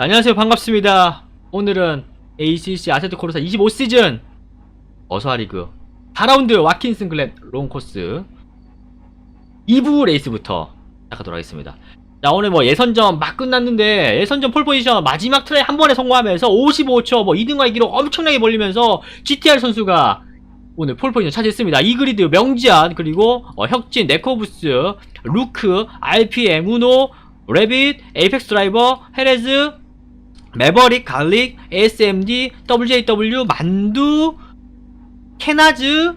안녕하세요. 반갑습니다. 오늘은 ACC 아세트 코르사 25시즌 어서와 리그 4라운드 와킨슨 글렌 롱코스 2부 레이스부터 시작하도록 하겠습니다. 자 오늘 뭐 예선전 막 끝났는데 예선전 폴포지션 마지막 트라이 한 번에 성공하면서 55초 뭐 2등과 기록 엄청나게 벌리면서 GTR 선수가 오늘 폴포지션 차지했습니다. 이그리드, 명지안, 그리고 어, 혁진, 네코부스, 루크, RPM, 우노, 레빗, 에이펙스 드라이버, 헤레즈, 메버릭, 갈릭, ASMD, WJW, 만두, 케나즈,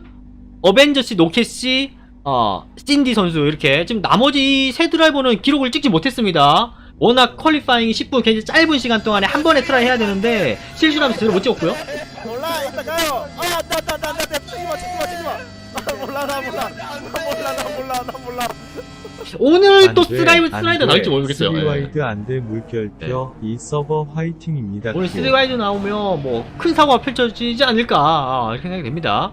어벤져시, 노케시, 어, 신디 선수 이렇게 지금 나머지 세 드라이버는 기록을 찍지 못했습니다. 워낙 퀄리파잉이 10분 굉장히 짧은 시간 동안에 한 번에 트라이 해야 되는데 실수하면서 제대로 못 찍었고요. 몰라 이따 가요 아나나나나 치지마 치지마 치지마 나 몰라 나 몰라 나 몰라 나 몰라 나 몰라 오늘 또 안 돼, 슬라이드 안 돼. 나올지 모르겠어요. 예. 스리와이드 안돼 물결표 이 서버 화이팅입니다. 오늘 스리와이드 나오면 뭐 큰 사고가 펼쳐지지 않을까 아, 이렇게 생각이 됩니다.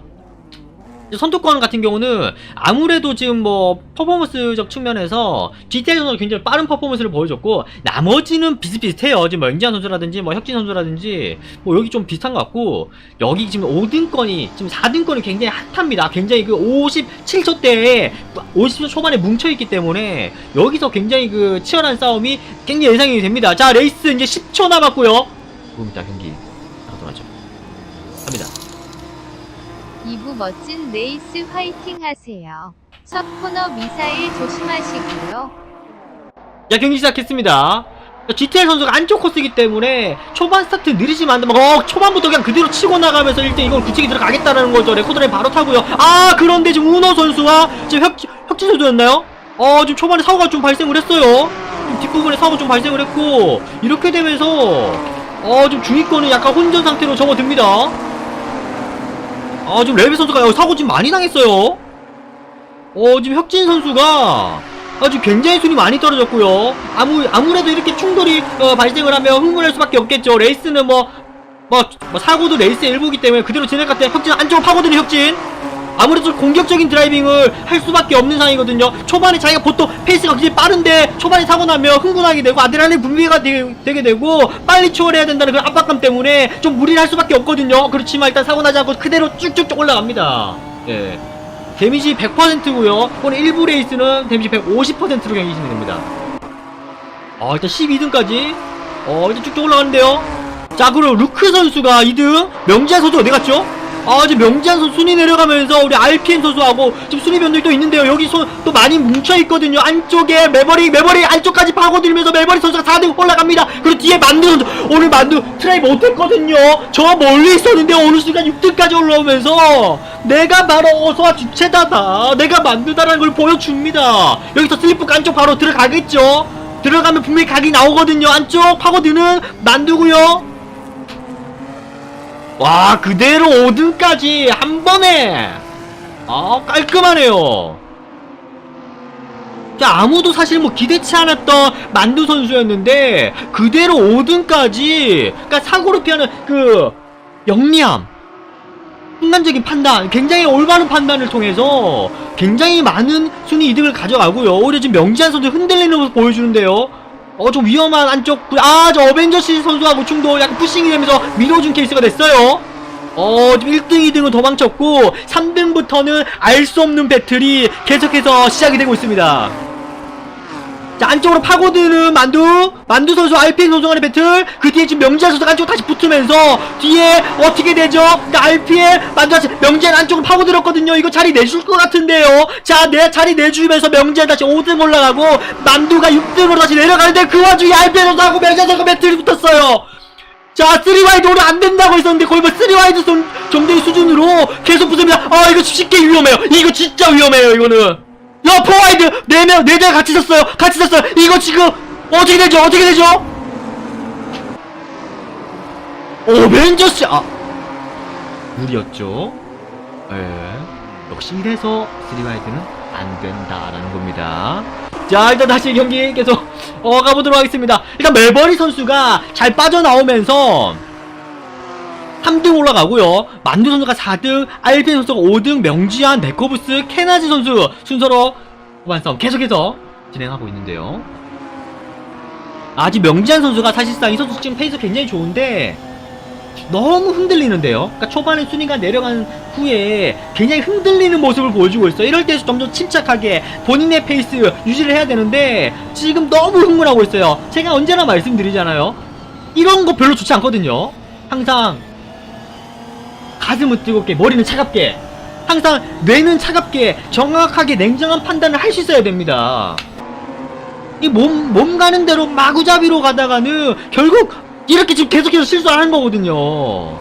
선두권 같은 경우는 아무래도 지금 뭐 퍼포먼스적 측면에서 GTI 선수가 굉장히 빠른 퍼포먼스를 보여줬고 나머지는 비슷비슷해요. 지금 뭐 영지한 선수라든지 뭐 혁진 선수라든지 뭐 여기 좀 비슷한 것 같고 여기 지금 5등권이 지금 4등권이 굉장히 핫합니다. 굉장히 그 57초대에 50초 초반에 뭉쳐있기 때문에 여기서 굉장히 그 치열한 싸움이 굉장히 예상이 됩니다. 자 레이스 이제 10초 남았고요. 조금이따 경기 하도록 하죠. 갑니다. 2부 멋진 레이스 화이팅 하세요. 첫 코너 미사일 조심하시고요. 자 경기 시작했습니다. GTR 선수가 안쪽 코스이기 때문에 초반 스타트 느리지만 않는데 막 어, 초반부터 그냥 그대로 치고 나가면서 일단 이걸 굳히기 들어가겠다라는 거죠. 레코드라인 바로 타고요. 아 그런데 지금 우노 선수와 지금 혁, 혁진 선수였나요? 어 지금 초반에 사고가 좀 발생을 했어요. 뒷부분에 사고 좀 발생을 했고 이렇게 되면서 어 지금 중위권은 약간 혼전 상태로 접어듭니다. 아 지금 레비 선수가 어, 사고 지금 많이 당했어요. 어 지금 혁진 선수가 아주 굉장히 순위 많이 떨어졌고요. 아무 아무래도 이렇게 충돌이 어, 발생을 하면 흥분할 수밖에 없겠죠. 레이스는 뭐, 뭐, 뭐 사고도 레이스의 일부기 때문에 그대로 진행할 때 혁진 안쪽으로 파고드는 혁진. 아무래도 공격적인 드라이빙을 할 수밖에 없는 상황이거든요. 초반에 자기가 보통 페이스가 굉장히 빠른데 초반에 사고 나면 흥분하게 되고 아드레날린 분비가 되, 게 되고 빨리 초월해야 된다는 그 압박감 때문에 좀 무리를 할 수밖에 없거든요. 그렇지만 일단 사고 나지 않고 그대로 쭉쭉쭉 올라갑니다. 예. 데미지 100%고요. 오늘 1부 레이스는 데미지 150%로 경기 진행됩니다. 어, 일단 12등까지. 어, 일단 쭉쭉 올라가는데요. 자, 그리고 루크 선수가 2등. 명지한 선수 어디 갔죠? 아, 지금 명지한 선수 순위 내려가면서 우리 RPN 선수하고 지금 순위 변동이 또 있는데요. 여기 손또 많이 뭉쳐있거든요. 안쪽에 메버릭, 메버릭 안쪽까지 파고들면서 메버릭 선수가 4등 올라갑니다. 그리고 뒤에 만두 선수. 오늘 만두 트라이 못했거든요. 저 멀리 있었는데 어느 순간 6등까지 올라오면서 내가 바로 어서와 주체다다. 내가 만두다라는 걸 보여줍니다. 여기서 슬리프 안쪽 바로 들어가겠죠. 들어가면 분명히 각이 나오거든요. 안쪽 파고드는 만두고요. 와 그대로 5등까지 한 번에. 아 깔끔하네요. 자 아무도 사실 뭐 기대치 않았던 만두 선수였는데 그대로 5등까지 그러니까 사고를 피하는 그 영리함 순간적인 판단 굉장히 올바른 판단을 통해서 굉장히 많은 순위 이득을 가져가고요. 오히려 지금 명지한 선수 흔들리는 모습 보여주는데요 어 좀 위험한 안쪽 아 저 어벤져시 선수하고 충돌 약간 푸싱이 되면서 밀어준 케이스가 됐어요. 어 지금 1등 2등은 도망쳤고 3등부터는 알 수 없는 배틀이 계속해서 시작이 되고 있습니다 자 안쪽으로 파고드는 만두 만두 선수 RPN 선수 간의 배틀 그 뒤에 지금 명지한 선수가 안쪽 다시 붙으면서 뒤에 어떻게 되죠 그러니까 RPN 만두 다시 명지한 안쪽으로 파고들었거든요 이거 자리 내줄 것 같은데요 자내 자리 내주면서 명지한 다시 5등 올라가고 만두가 6등으로 다시 내려가는데 그 와중에 RPN 선수하고 명지한 선수가 배틀이 붙었어요 자, 3와이드 오늘 안 된다고 했었는데 거의 뭐 3와이드 손 정도의 수준으로 계속 붙으면 아 이거 쉽게 위험해요. 이거 진짜 위험해요. 이거는. 야, 4와이드 네 명, 네명 같이 섰어요. 같이 섰어요. 이거 지금 어떻게 되죠? 어떻게 되죠? 어벤져스 아 무리였죠. 예. 역시 이래서 3와이드는 안 된다라는 겁니다. 자, 일단 다시 경기 계속 어 가보도록 하겠습니다. 일단 멜버리 선수가 잘 빠져나오면서 3등 올라가고요. 만두 선수가 4등, 알펜 선수가 5등, 명지한, 네코브스, 케나지 선수 순서로 후반 싸움 계속해서 진행하고 있는데요. 아직 명지한 선수가 사실상 이 선수 지금 페이스 굉장히 좋은데 너무 흔들리는데요. 그러니까 초반에 순위가 내려간 후에 굉장히 흔들리는 모습을 보여주고 있어요. 이럴 때 점점 침착하게 본인의 페이스 유지를 해야 되는데 지금 너무 흥분하고 있어요. 제가 언제나 말씀드리잖아요. 이런 거 별로 좋지 않거든요. 항상 가슴은 뜨겁게 머리는 차갑게 항상 뇌는 차갑게 정확하게 냉정한 판단을 할 수 있어야 됩니다. 이 몸, 몸 가는 대로 마구잡이로 가다가는 결국 이렇게 지금 계속해서 실수하는 거거든요.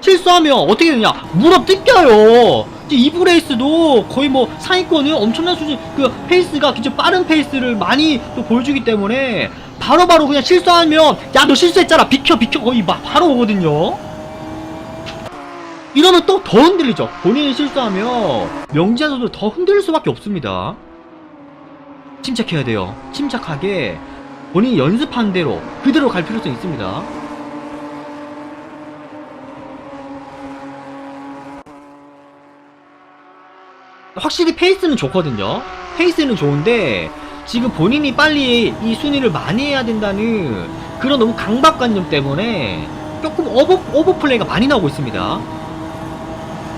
실수하면 어떻게 되냐? 무릎 뜯겨요. 이제 이브 레이스도 거의 뭐 상위권은 엄청난 수준, 그 페이스가 굉장히 빠른 페이스를 많이 또 보여주기 때문에 바로 바로 그냥 실수하면 야, 너 실수했잖아. 비켜, 비켜. 거의 막 바로 오거든요. 이러면 또 더 흔들리죠. 본인이 실수하면 명지한 선수 더 흔들릴 수밖에 없습니다. 침착해야 돼요. 침착하게 본인이 연습한 대로 그대로 갈 필요성이 있습니다. 확실히 페이스는 좋거든요. 페이스는 좋은데 지금 본인이 빨리 이 순위를 많이 해야 된다는 그런 너무 강박관념 때문에 조금 오버, 오버플레이가 많이 나오고 있습니다.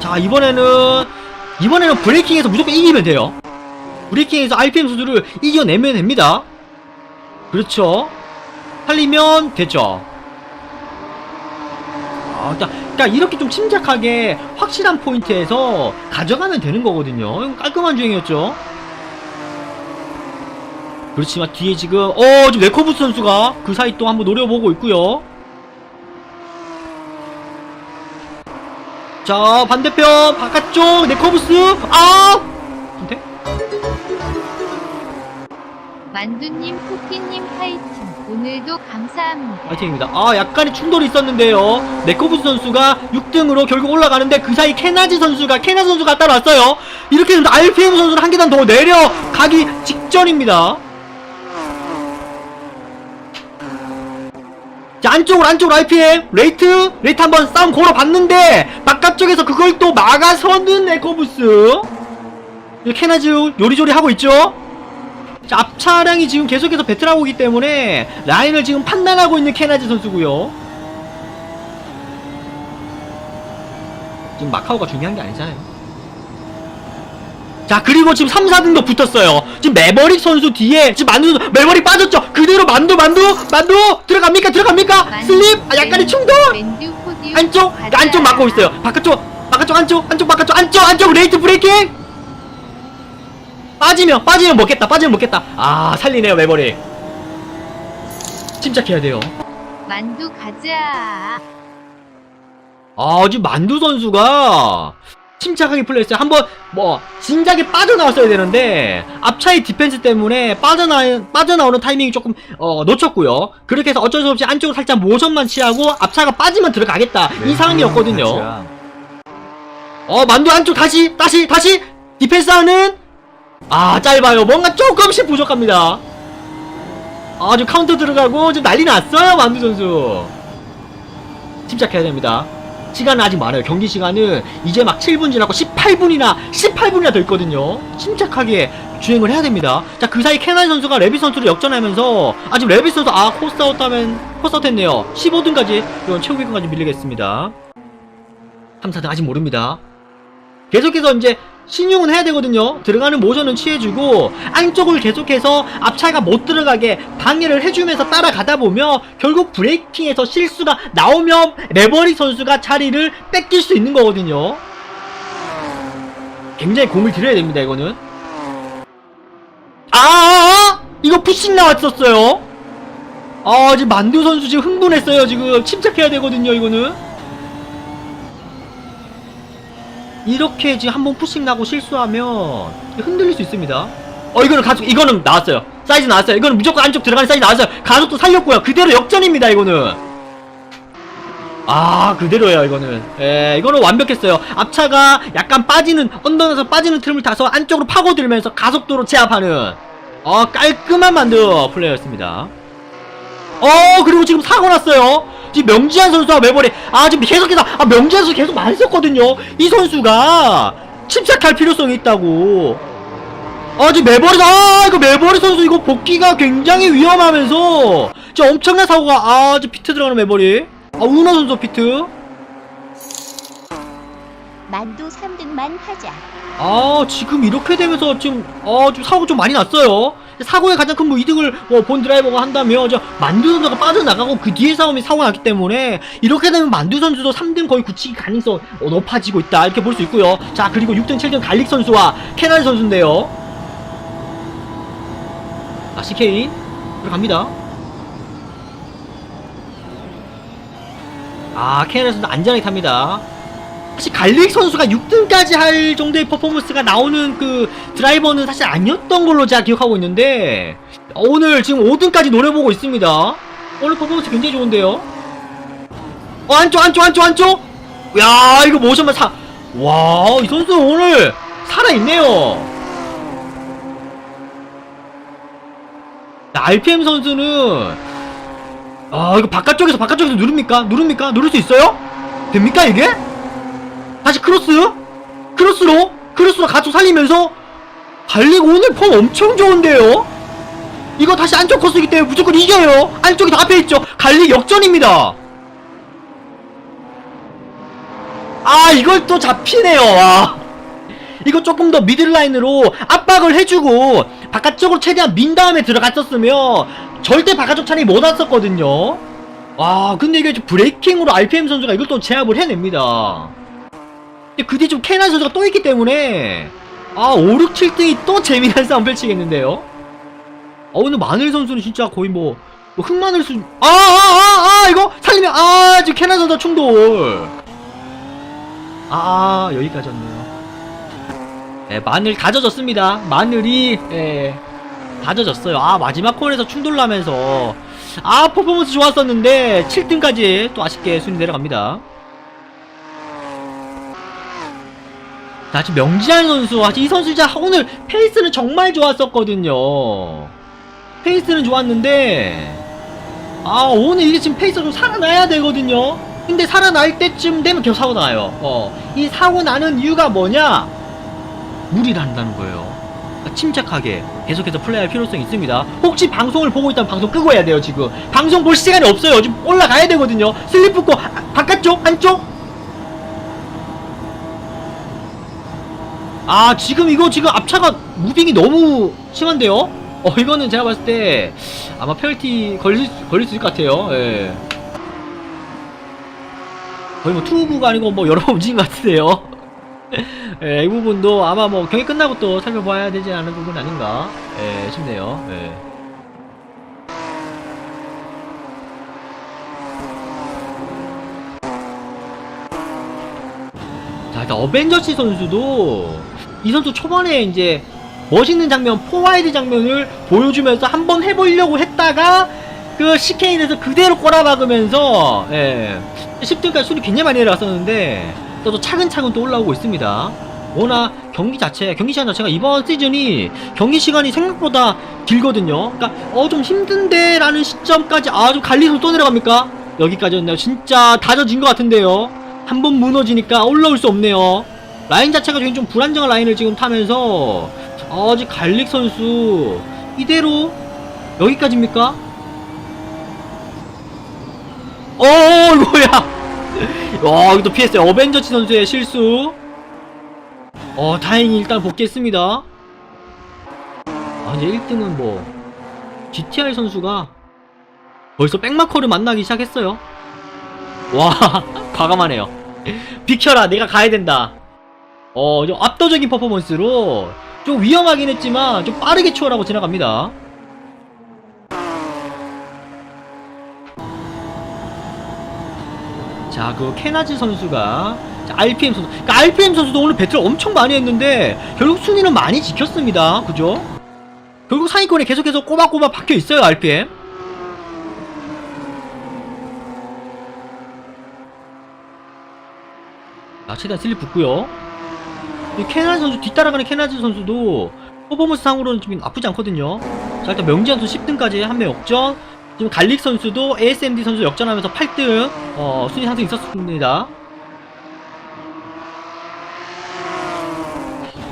자, 이번에는, 이번에는 브레이킹에서 무조건 이기면 돼요. 브레이킹에서 RPM 수준을 이겨내면 됩니다. 그렇죠. 살리면 됐죠. 아, 그러니까, 그러니까 이렇게 좀 침착하게 확실한 포인트에서 가져가면 되는 거거든요. 깔끔한 주행이었죠. 그렇지만 뒤에 지금 어 지금 네코브스 선수가 그 사이 또 한번 노려보고 있고요. 자 반대편 바깥쪽 네코브스 아 선택 만두님, 토끼님 파이팅. 오늘도 감사합니다. 파이팅입니다. 아 약간의 충돌이 있었는데요. 네코브스 선수가 6등으로 결국 올라가는데 그 사이 케나지 선수가 케나지 선수가 따라왔어요. 이렇게 되면 RPM 선수는 한 계단 더 내려가기 직전입니다. 자 안쪽으로 안쪽으로 RPM 레이트 레이트 한번 싸움 걸어봤는데 바깥쪽에서 그걸 또 막아서는 이 케나지 요리조리 하고 있죠. 자, 앞 차량이 지금 계속해서 배틀하고 있기 때문에 라인을 지금 판단하고 있는 케나지 선수고요. 지금 마카오가 중요한 게 아니잖아요. 자, 그리고 지금 3, 4등도 붙었어요. 지금 매버릭 선수 뒤에 지금 만두 매버릭 빠졌죠. 그대로 만두 만두 만두 들어갑니까? 들어갑니까? 슬립 아, 약간의 충돌. 안쪽. 안쪽 막고 있어요. 바깥쪽 바깥쪽 안쪽 안쪽 바깥쪽 안쪽 안쪽 레이트 브레이킹. 빠지면 빠지면 먹겠다. 빠지면 먹겠다. 아 살리네요 매버릭. 침착해야 돼요. 만두 가자. 아 지금 만두 선수가 침착하게 플레이했어요. 한번 뭐 진작에 빠져나왔어야 되는데 앞차의 디펜스 때문에 빠져나 빠져나오는 타이밍이 조금 어, 놓쳤고요. 그렇게 해서 어쩔 수 없이 안쪽으로 살짝 모션만 취하고 앞차가 빠지면 들어가겠다. 이 상황이었거든요. 어 만두 안쪽 다시 다시 다시. 디펜스 하는. 아 짧아요. 뭔가 조금씩 부족합니다. 아 지금 카운터 들어가고 지금 난리 났어요 만두 선수. 침착해야 됩니다 시간은 아직 많아요. 경기 시간은 이제 막 7분 지나고 18분이나 18분이나 더 있거든요. 침착하게 주행을 해야 됩니다. 자 그 사이 케나이 선수가 레비 선수를 역전하면서 아 지금 레비 선수 아 코스아웃 하면 코스아웃 했네요. 15등까지 이건 최후위권까지 밀리겠습니다. 3, 4등 아직 모릅니다. 계속해서 이제 신용은 해야 되거든요. 들어가는 모션은 취해주고 안쪽을 계속해서 앞차가 못 들어가게 방해를 해주면서 따라가다 보면 결국 브레이킹에서 실수가 나오면 레버리 선수가 자리를 뺏길 수 있는 거거든요. 굉장히 공을 들여야 됩니다. 이거는. 아 이거 푸싱 나왔었어요. 아 지금 만두 선수 지금 흥분했어요. 지금 침착해야 되거든요. 이거는. 이렇게 지금 한번 푸싱 나고 실수하면 흔들릴 수 있습니다. 어 이거는 가속 이거는 나왔어요. 사이즈 나왔어요. 이거는 무조건 안쪽 들어가는 사이즈 나왔어요. 가속도 살렸고요. 그대로 역전입니다. 이거는. 아 그대로예요 이거는 예 이거는 완벽했어요 앞차가 약간 빠지는 언덕에서 빠지는 트림을 타서 안쪽으로 파고들면서 가속도로 제압하는 어 깔끔한 만두 플레이였습니다 어 그리고 지금 사고 났어요 지금 명지한 선수와 매버리 아 지금 계속해서 아 명지한 선수 계속 많이 썼거든요 이 선수가 침착할 필요성이 있다고 아, 지금 메버리, 아, 이거 메버리 선수 이거 복귀가 굉장히 위험하면서, 진짜 엄청난 사고가, 아, 지금 피트 들어가는 메버리. 아, 우너 선수 피트. 만두 3등만 하자. 아, 지금 이렇게 되면서 지금, 어, 좀 사고 좀 많이 났어요. 사고의 가장 큰 뭐 이득을 뭐본 드라이버가 한다면, 저 만두 선수가 빠져나가고 그 뒤에 싸움이 사고가 났기 때문에, 이렇게 되면 만두 선수도 3등 거의 굳히기 가능성 어, 높아지고 있다. 이렇게 볼 수 있고요. 자, 그리고 6등, 7등 갈릭 선수와 캐나드 선수인데요. 아, CK. 들어갑니다. 아, 선수 안전하게 탑니다. 사실 갈릭 선수가 6등까지 할 정도의 퍼포먼스가 나오는 그 드라이버는 사실 아니었던 걸로 제가 기억하고 있는데 어, 오늘 지금 5등까지 노려보고 있습니다. 오늘 퍼포먼스 굉장히 좋은데요. 어 안쪽 안쪽 안쪽 안쪽. 야 이거 모션만 사. 와이 선수 오늘 살아 있네요. RPM 선수는 아 이거 바깥쪽에서 바깥쪽에서 누릅니까? 누릅니까? 누를 수 있어요? 됩니까 이게? 다시 크로스 크로스로? 크로스로 가속 살리면서? 달리고 오늘 폼 엄청 좋은데요? 이거 다시 안쪽 코스이기 때문에 무조건 이겨요. 안쪽이 다 앞에 있죠. 갈릭 역전입니다. 아 이걸 또 잡히네요. 와. 이거 조금 더 미들라인으로 압박을 해주고 바깥쪽으로 최대한 민 다음에 들어갔었으면 절대 바깥쪽 차량이 못 왔었거든요. 와 근데 이게 좀 브레이킹으로 RPM 선수가 이걸 또 제압을 해냅니다 근데 그 뒤에 좀 캐나 선수가 또 있기 때문에. 아 5, 6, 7등이 또 재미난 싸움 펼치겠는데요? 어 오늘 마늘 선수는 진짜 거의 뭐, 뭐 흑마늘 수 아아아아 아, 아, 이거 살리면 아 지금 캐나 선수 충돌. 아 여기까지 였네요. 네, 마늘 다 젖었습니다. 마늘이 예, 다 젖었어요. 아 마지막 콜에서 충돌 나면서. 아 퍼포먼스 좋았었는데 7등까지 또 아쉽게 순위 내려갑니다 자, 지금 명지한 선수, 아, 이 선수 진짜 오늘 페이스는 정말 좋았었거든요. 페이스는 좋았는데, 아, 오늘 이게 지금 페이스가 좀 살아나야 되거든요. 근데 살아날 때쯤 되면 계속 사고 나요. 어, 이 사고 나는 이유가 뭐냐? 무리를 한다는 거예요. 그러니까 침착하게 계속해서 플레이할 필요성이 있습니다. 혹시 방송을 보고 있다면 방송 끄고 해야 돼요, 지금. 방송 볼 시간이 없어요. 지금 올라가야 되거든요. 슬립 붙고, 아, 바깥쪽, 안쪽, 아 지금 이거 지금 앞차가 무빙이 너무 심한데요? 어 이거는 제가 봤을 때 아마 페널티 걸릴, 수- 걸릴 수 있을 것 같아요. 예. 거의 뭐 투부가 아니고 뭐 여러 번 움직인 것 같은데요? 예, 이 부분도 아마 뭐 경기 끝나고 또 살펴봐야 되지 않은 부분 아닌가? 예, 싶네요. 예. 자 일단 어벤져시 선수도 이 선수 초반에 이제 멋있는 장면, 포와이드 장면을 보여주면서 한번 해보려고 했다가 그 CK에서 그대로 꼬라박으면서 예, 10등까지 순위 굉장히 많이 내려갔었는데 또 차근차근 또 올라오고 있습니다. 워낙 경기 자체, 경기 시간 자체가 이번 시즌이 경기 시간이 생각보다 길거든요. 그러니까 어 좀 힘든데 라는 시점까지 아좀 갈리서 또 내려갑니까? 여기까지였네요. 진짜 다져진 것 같은데요. 한번 무너지니까 올라올 수 없네요. 라인 자체가 굉장히 좀 불안정한 라인을 지금 타면서 아직 갈릭 선수 이대로 여기까지입니까? 어 이거야? 와 여기도 피했어요. 어벤져치 선수의 실수. 어 다행히 일단 복귀했습니다. 아 이제 1등은 뭐 GTR 선수가 벌써 백마커를 만나기 시작했어요. 와 과감하네요. 비켜라 내가 가야 된다 어, 좀 압도적인 퍼포먼스로 좀 위험하긴 했지만 좀 빠르게 추월하고 지나갑니다. 자, 그 케나지 선수가 자, RPM 선수. 그러니까 RPM 선수도 오늘 배틀 엄청 많이 했는데 결국 순위는 많이 지켰습니다. 그죠? 결국 상위권에 계속해서 꼬박꼬박 박혀 있어요, RPM. 자, 최대한 슬립 붙고요. 이 케나지 선수 뒤따라가는 케나지 선수도 퍼포먼스 상으로는 좀 나쁘지 않거든요. 자 일단 명지한 선수 10등까지 한 명 역전. 지금 갈릭 선수도 ASMD 선수 역전하면서 8등 어, 순위 상승 있었습니다.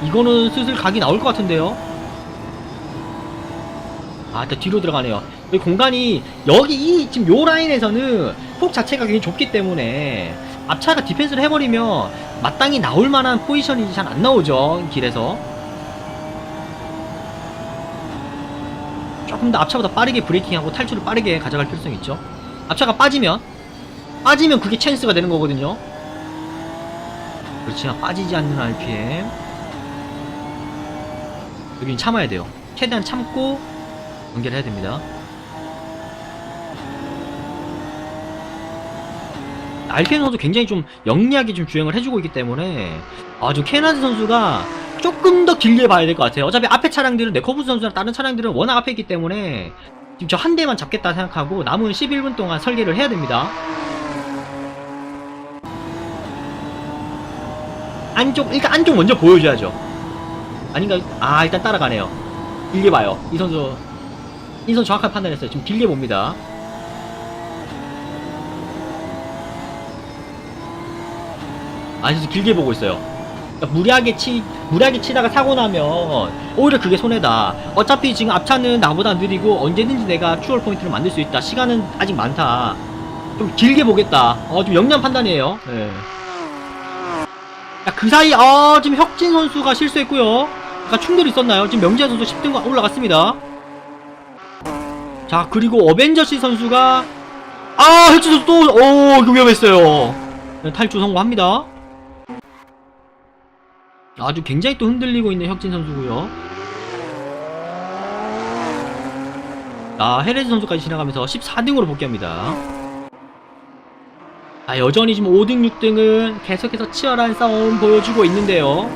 이거는 슬슬 각이 나올 것 같은데요. 아, 일단 뒤로 들어가네요. 여기 공간이, 여기 이, 지금 요 라인에서는 폭 자체가 굉장히 좁기 때문에 앞차가 디펜스를 해버리면 마땅히 나올 만한 포지션이 잘 안 나오죠. 길에서. 조금 더 앞차보다 빠르게 브레이킹하고 탈출을 빠르게 가져갈 필요성이 있죠. 앞차가 빠지면, 빠지면 그게 찬스가 되는 거거든요. 그렇지만 빠지지 않는 RPM. 여기는 참아야 돼요. 최대한 참고 연결해야 됩니다. RPM 선수 굉장히 좀 영리하게 좀 주행을 해주고 있기 때문에 아주 케나드 선수가 조금 더 길게 봐야 될 것 같아요. 어차피 앞에 차량들은 네커브스 선수랑 다른 차량들은 워낙 앞에 있기 때문에 지금 저 한 대만 잡겠다 생각하고 남은 11분 동안 설계를 해야 됩니다. 안쪽 일단 안쪽 먼저 보여줘야죠. 아닌가? 아 일단 따라가네요. 길게 봐요. 이 선수 이 선수 정확하게 판단했어요. 지금 길게 봅니다. 아 진짜 길게 보고 있어요. 그러니까 무리하게 치 무리하게 치다가 사고 나면 오히려 그게 손해다. 어차피 지금 앞차는 나보다 느리고 언제든지 내가 추월 포인트를 만들 수 있다. 시간은 아직 많다. 좀 길게 보겠다. 어, 좀 영리한 판단이에요. 예. 야, 그 사이, 아, 지금 혁진 선수가 실수했고요. 아까 충돌이 있었나요? 지금 명지한 선수 10등 올라갔습니다. 자, 그리고 어벤져시 선수가, 아, 혁진 선수 또, 오, 이거 위험했어요. 네, 탈출 성공합니다. 아주 굉장히 또 흔들리고 있는 혁진 선수고요. 아, 헤레즈 선수까지 지나가면서 14등으로 복귀합니다. 아, 여전히 지금 5등, 6등은 계속해서 치열한 싸움 보여주고 있는데요.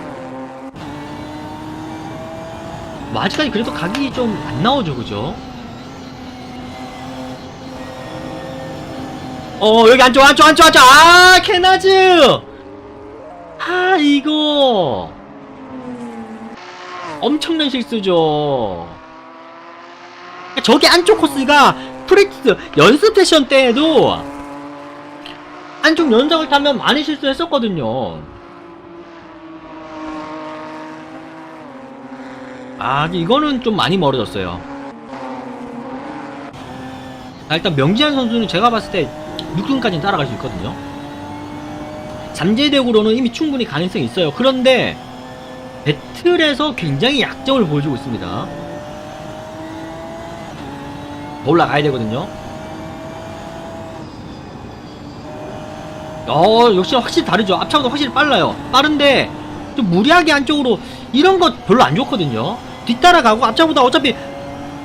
뭐 아직까지 그래도 각이 좀 안 나오죠, 그죠? 어, 여기 안쪽, 안쪽, 안쪽, 안쪽! 아, 케나즈! 아, 이거. 엄청난 실수죠. 저기 안쪽 코스가 프랙티스 연습 세션 때에도 안쪽 연장을 타면 많이 실수했었거든요. 아, 이거는 좀 많이 멀어졌어요. 아, 일단 명지한 선수는 제가 봤을 때 6등까지는 따라갈 수 있거든요. 잠재력으로는 이미 충분히 가능성이 있어요. 그런데 배틀에서 굉장히 약점을 보여주고 있습니다. 더 올라가야 되거든요. 어, 역시 확실히 다르죠. 앞차보다 확실히 빨라요. 빠른데, 좀 무리하게 안쪽으로, 이런 것 별로 안 좋거든요. 뒤따라가고, 앞차보다 어차피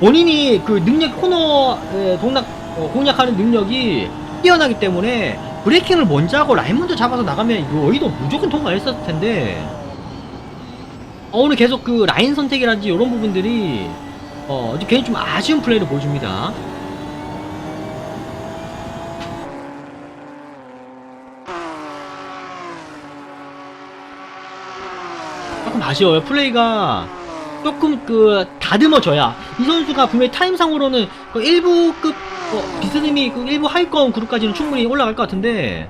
본인이 그 능력, 코너, 에, 동락, 어, 공략하는 능력이 뛰어나기 때문에, 브레이킹을 먼저 하고 라인 먼저 잡아서 나가면, 이거 어이도 무조건 통과했었을 텐데, 어, 오늘 계속 그 라인 선택이라든지 이런 부분들이, 어, 괜히 좀 아쉬운 플레이를 보여줍니다. 조금 아쉬워요. 플레이가 조금 그 다듬어져야 이 선수가 분명히 타임상으로는 그 1부급 어, 비스님이 그 1부 하위권 그룹까지는 충분히 올라갈 것 같은데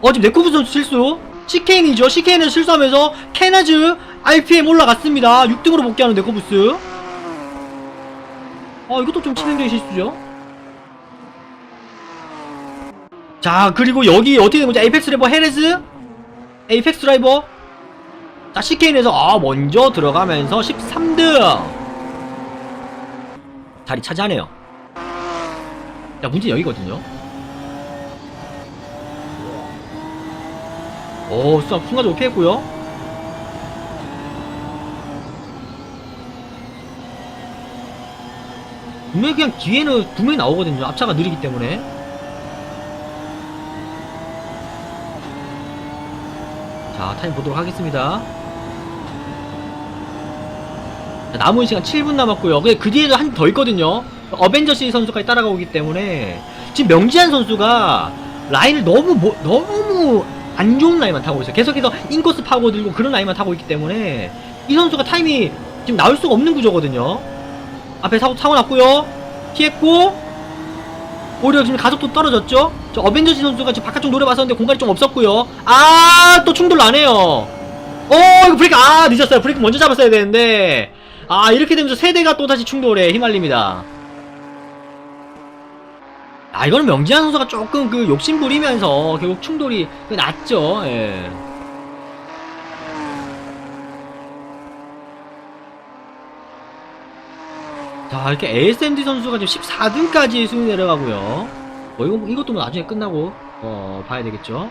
어 지금 네코브 선수 실수 CKN이죠. CKN에서 실수하면서 캐나즈 RPM 올라갔습니다. 6등으로 복귀하는 네코브스 어 이것도 좀 치명적인 실수죠. 자 그리고 여기 어떻게 된 거지? 에이펙스 드라이버 헤레즈 에이펙스 드라이버 자 CKN에서 아 먼저 들어가면서 13등 자리 차지하네요 자 문제 여기거든요? 오 순간, 순간적으로 피했고요. 분명히 그냥 뒤에는 분명히 나오거든요. 앞차가 느리기 때문에. 자 타임 보도록 하겠습니다. 자, 남은 시간 7분 남았고요. 그 뒤에도 한 더 있거든요 어벤져시 선수까지 따라가오기 때문에 지금 명지한 선수가 라인을 너무 뭐- 너무 안 좋은 라인만 타고 있어요 계속해서 인코스 파고들고 그런 라인만 타고 있기 때문에 이 선수가 타임이 지금 나올 수가 없는 구조거든요 앞에 사고, 사고 났고요 피했고 오히려 지금 가속도 떨어졌죠? 저 어벤져시 선수가 지금 바깥쪽 노려봤었는데 공간이 좀 없었고요 아, 또 충돌 나네요. 어, 이거 브레이크, 아, 늦었어요. 브레이크 먼저 잡았어야 되는데. 아, 이렇게 되면서 세대가 또 다시 충돌에 휘말립니다. 아 이거는 명지한 선수가 조금 그 욕심 부리면서 결국 충돌이 그 났죠. 예. 자 이렇게 ASMD 선수가 지금 14등까지 순위 내려가고요. 뭐 이거 이것도 뭐 나중에 끝나고 어 봐야 되겠죠.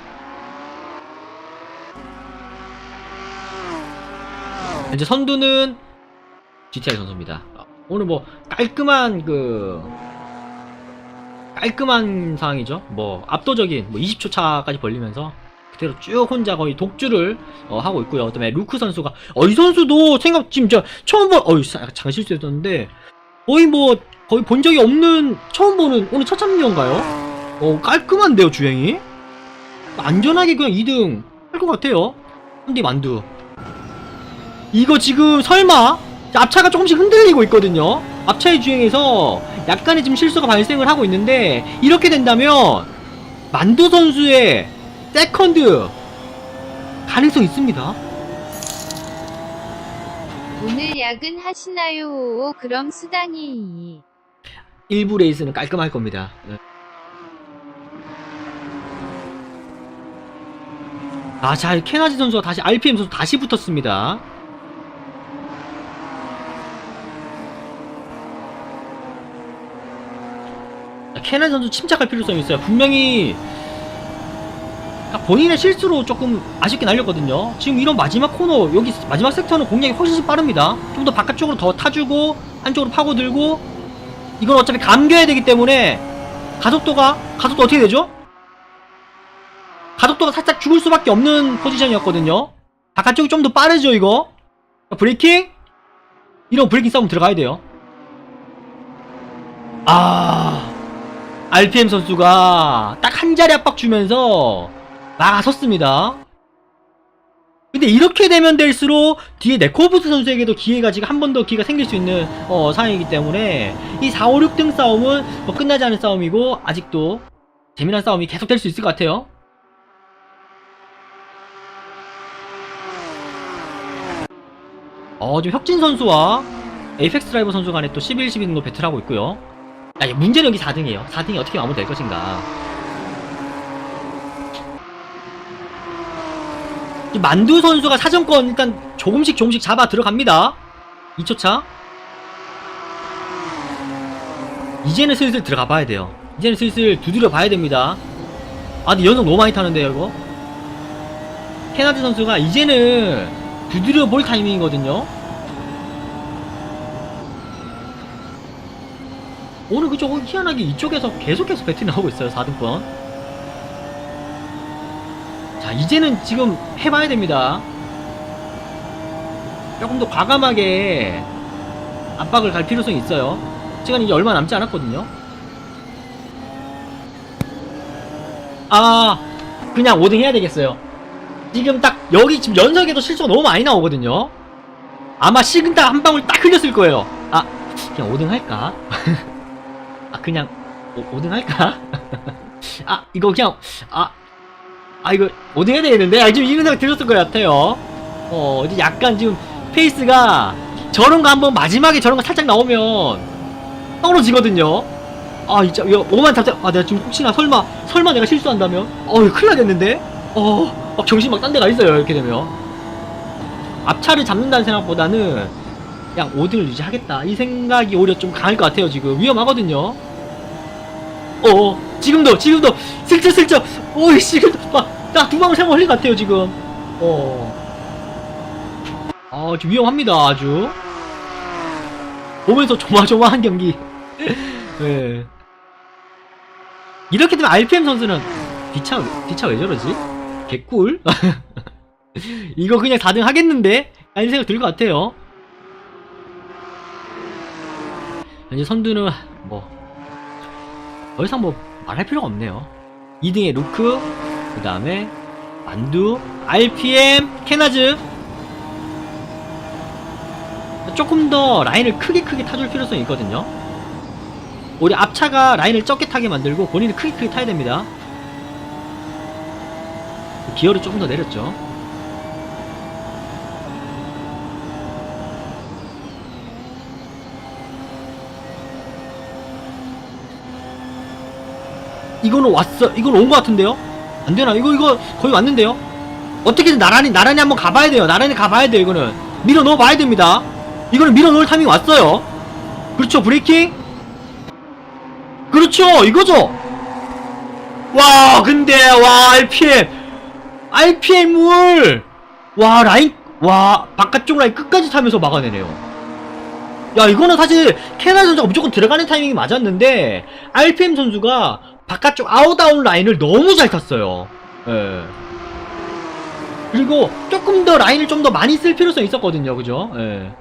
현재 선두는 GTI 선수입니다. 오늘 뭐 깔끔한 그 깔끔한 상황이죠. 뭐 압도적인 뭐 20초 차까지 벌리면서 그대로 쭉 혼자 거의 독주를 어, 하고 있고요. 그다음에 루크 선수가 어 이 선수도 생각 지금 저 처음 본 어이 잠깐 실수했었는데 거의 뭐 거의 본 적이 없는 처음 보는 오늘 첫 참여인가요? 어 깔끔한데요 주행이 안전하게 그냥 2등 할 것 같아요. 한디 만두 이거 지금 설마 앞차가 조금씩 흔들리고 있거든요. 앞차의 주행에서 약간의 지금 실수가 발생을 하고 있는데 이렇게 된다면 만두 선수의 세컨드 가능성 있습니다. 오늘 야근 하시나요? 그럼 수당이. 일부 레이스는 깔끔할 겁니다. 네. 아, 자, 케나지 선수가 다시 RPM 선수 다시 붙었습니다. 케나지 선수 침착할 필요성이 있어요. 분명히 그러니까 본인의 실수로 조금 아쉽게 날렸거든요. 지금 이런 마지막 코너, 여기 마지막 섹터는 공략이 훨씬 빠릅니다. 좀 더 바깥쪽으로 더 타주고, 안쪽으로 파고들고, 이건 어차피 감겨야 되기 때문에 가속도가 가속도 어떻게 되죠? 가속도가 살짝 죽을 수밖에 없는 포지션이었거든요. 바깥쪽이 좀 더 빠르죠 이거? 브레이킹? 이런 브레이킹 싸움 들어가야 돼요. 아 RPM 선수가 딱 한 자리 압박 주면서 막아섰습니다. 근데 이렇게 되면 될수록 뒤에 네코브스 선수에게도 기회가 지금 한 번 더 기회가 생길 수 있는 어, 상황이기 때문에 이 4, 5, 6등 싸움은 뭐 끝나지 않은 싸움이고 아직도 재미난 싸움이 계속 될 수 있을 것 같아요. 어, 지금 혁진 선수와 에이펙스 드라이버 선수 간에 또 11, 12등도 배틀하고 있고요. 아, 문제는 여기 4등이에요. 4등이 어떻게 마무리될 것인가. 이 만두 선수가 사정권 일단 조금씩 조금씩 잡아 들어갑니다. 2초차. 이제는 슬슬 들어가 봐야 돼요. 이제는 슬슬 두드려 봐야 됩니다. 아, 근데 연속 너무 많이 타는데요, 이거? 케나드 선수가 이제는 두드려 볼 타이밍이거든요. 오늘 그쪽 희한하게 이쪽에서 계속해서 배틀이 나오고 있어요, 4등권. 자, 이제는 지금 해봐야 됩니다. 조금 더 과감하게 압박을 갈 필요성이 있어요. 시간이 이제 얼마 남지 않았거든요. 아, 그냥 5등 해야 되겠어요. 지금 딱 여기 지금 연석에도 실수가 너무 많이 나오거든요. 아마 식은땀 한 방울 딱 흘렸을 거예요. 아, 그냥 5등 할까? 아, 그냥 5, 등 할까? 아, 이거 그냥 아, 아 이거 5등 해야 되겠는데? 아, 지금 이런 생각 들었을 것 같아요. 어, 이제 약간 지금 페이스가 저런 거 한번 마지막에 저런 거 살짝 나오면 떨어지거든요. 아, 진짜 이거 오만 잡자. 아, 내가 지금 혹시나 설마 설마 내가 실수한다면? 어, 이거 큰일 나겠는데? 어, 막 정신 막 딴 데가 있어요. 이렇게 되면. 앞차를 잡는다는 생각보다는 그냥 5등을 유지하겠다. 이 생각이 오히려 좀 강할 것 같아요. 지금 위험하거든요. 어, 지금도 지금도 슬쩍슬쩍 오이 지금 막나두 방울 세번 흘린 것 같아요. 지금. 어. 아, 지금 위험합니다. 아주. 보면서 조마조마한 경기. 예. 이렇게 되면 RPM 선수는 뒤차, 뒤차 왜 저러지? 개꿀? 이거 그냥 4등 하겠는데? 라는 생각 들 것 같아요. 이제 선두는 뭐, 더 이상 뭐 말할 필요가 없네요. 2등에 루크, 그 다음에 만두, RPM, 케나즈. 조금 더 라인을 크게 크게 타줄 필요성이 있거든요. 우리 앞차가 라인을 적게 타게 만들고 본인은 크게 크게 타야 됩니다. 기어를 조금 더 내렸죠. 이거는 왔어. 이건 온 것 같은데요? 안 되나? 이거, 이거 거의 왔는데요? 어떻게든 나란히, 나란히 한번 가봐야 돼요. 나란히 가봐야 돼요, 이거는. 밀어 넣어 봐야 됩니다. 이거는 밀어 넣을 타이밍 왔어요. 그렇죠, 브레이킹? 그렇죠, 이거죠? 와, 근데, 와, RPM. RPM을, 와, 라인, 와, 바깥쪽 라인 끝까지 타면서 막아내네요. 야, 이거는 사실, 캐나 선수가 무조건 들어가는 타이밍이 맞았는데, RPM 선수가 바깥쪽 아웃다운 라인을 너무 잘 탔어요. 예. 그리고 조금 더 라인을 좀 더 많이 쓸 필요성이 있었거든요. 그죠? 예.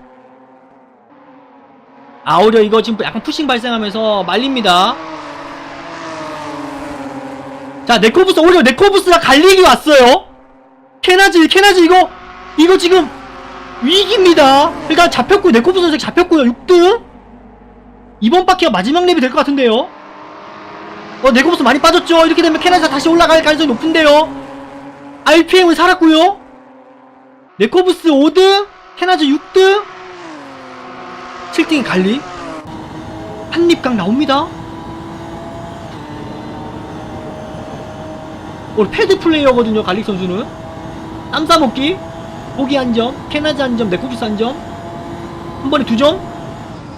아, 오히려 이거 지금 약간 푸싱 발생하면서 말립니다. 자, 네코부스, 오히려 네코부스가 갈리기 왔어요. 캐나지, 캐나지, 이거, 이거 지금 위기입니다. 일단 잡혔고, 네코부스 선수 잡혔고요. 6등. 이번 바퀴가 마지막 랩이 될 것 같은데요. 어, 네코부스 많이 빠졌죠? 이렇게 되면 캐나지가 다시 올라갈 가능성이 높은데요. RPM은 살았고요. 네코부스 5등, 캐나즈 6등, 7등이 갈리. 한입각 나옵니다. 오늘 패드 플레이어거든요, 갈릭 선수는. 땀 싸먹기, 보기 한 점, 캐나즈 한 점, 네코부스 한 점, 한 번에 두 점.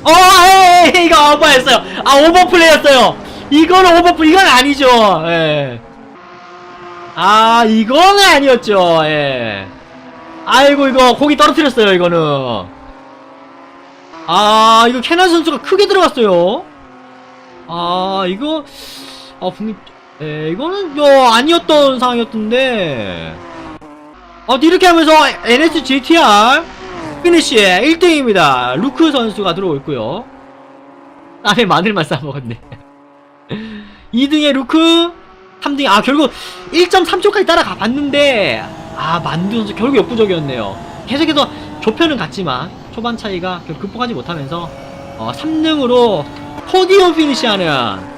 어, 에이, 이거 오버였어요. 아, 오버플레이였어요. 이거는 오버플, 이건 아니죠. 예. 아, 이거는 아니었죠. 예. 아이고, 이거 고기 떨어뜨렸어요, 이거는. 아, 이거 캐나 선수가 크게 들어갔어요. 아, 이거, 아, 분명, 예, 이거는 뭐 아니었던 상황이었던데. 어, 이렇게 하면서 NS GTR 피니시 1등입니다. 루크 선수가 들어오고 있고요. 안에 마늘만 싸먹었네. 2등에 루크, 3등, 아, 결국 1.3초까지 따라가 봤는데, 아, 만두 선수 결국 역부족이었네요. 계속해서 좁혀는 갔지만, 초반 차이가 결국 극복하지 못하면서, 어, 3등으로 포디움 피니시하는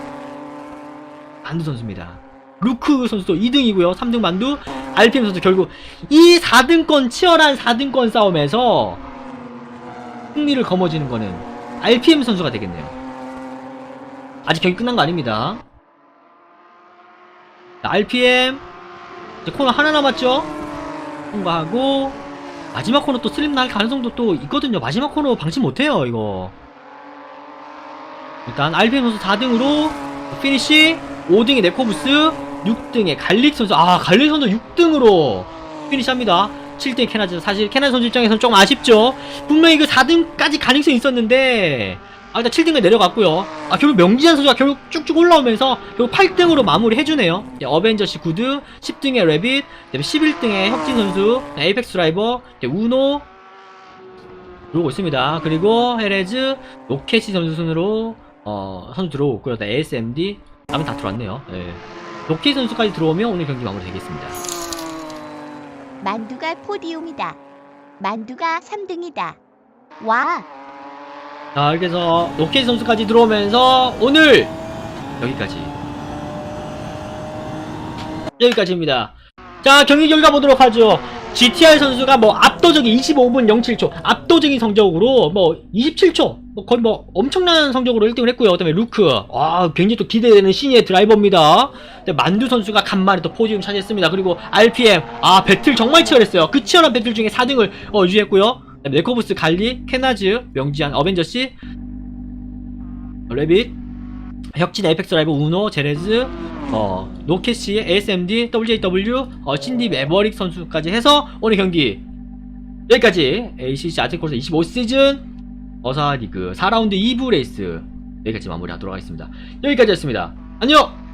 만두 선수입니다. 루크 선수도 2등이고요. 3등 만두, RPM 선수 결국 이 4등권, 치열한 4등권 싸움에서 승리를 거머쥐는 거는 RPM 선수가 되겠네요. 아직 경기 끝난 거 아닙니다. 자, RPM 이제 코너 하나 남았죠? 통과하고 마지막 코너 또 슬림 날 가능성도 또 있거든요. 마지막 코너 방치 못해요 이거. 일단 RPM 선수 4등으로 피니시 5등에 네코부스 6등에 갈릭 선수 아 갈릭 선수 6등으로 피니시합니다. 7등에 캐나즈 사실 캐나즈 선수 입장에서는 조금 아쉽죠. 분명히 그 4등까지 가능성이 있었는데 아, 일단 7등을 내려갔고요. 아, 결국 명지한 선수가 결국 쭉쭉 올라오면서 결국 8등으로 마무리 해주네요. 예, 어벤져시 구드, 10등의 레빗, 그다음에 11등의 혁진 선수, 네, 에이펙스 드라이버, 네, 우노 들어오고 있습니다. 그리고 헤레즈, 로켓시 선수 순으로 어, 선수 들어오고 있고요. ASMD, 다음에 다 들어왔네요. 예. 로켓 선수까지 들어오면 오늘 경기 마무리 되겠습니다. 만두가 포디움이다. 만두가 3등이다. 와, 자, 이렇게 해서 로켓 선수까지 들어오면서 오늘 여기까지. 여기까지입니다. 자, 경기 결과 보도록 하죠. GTR 선수가 뭐 압도적인 25분 07초, 압도적인 성적으로 뭐 27초, 뭐 거의 뭐 엄청난 성적으로 1등을 했고요. 그 다음에 루크, 와 굉장히 또 기대되는 신예 드라이버입니다. 만두 선수가 간만에 또 포디움 차지했습니다. 그리고 RPM, 아 배틀 정말 치열했어요. 그 치열한 배틀 중에 4등을 어, 유지했고요. 그다음에 네코브스 갈리, 캐나즈, 명지한, 어벤져시, 레빗, 혁진 에이펙스 라이브 우노, 제레즈, 어, 노케시, ASMD, WJW, 어, 신디 매버릭 선수까지 해서 오늘 경기 여기까지 ACC 아트코스 25시즌 어사리그 4라운드 2부 레이스 여기까지 마무리하도록 하겠습니다. 여기까지였습니다. 안녕!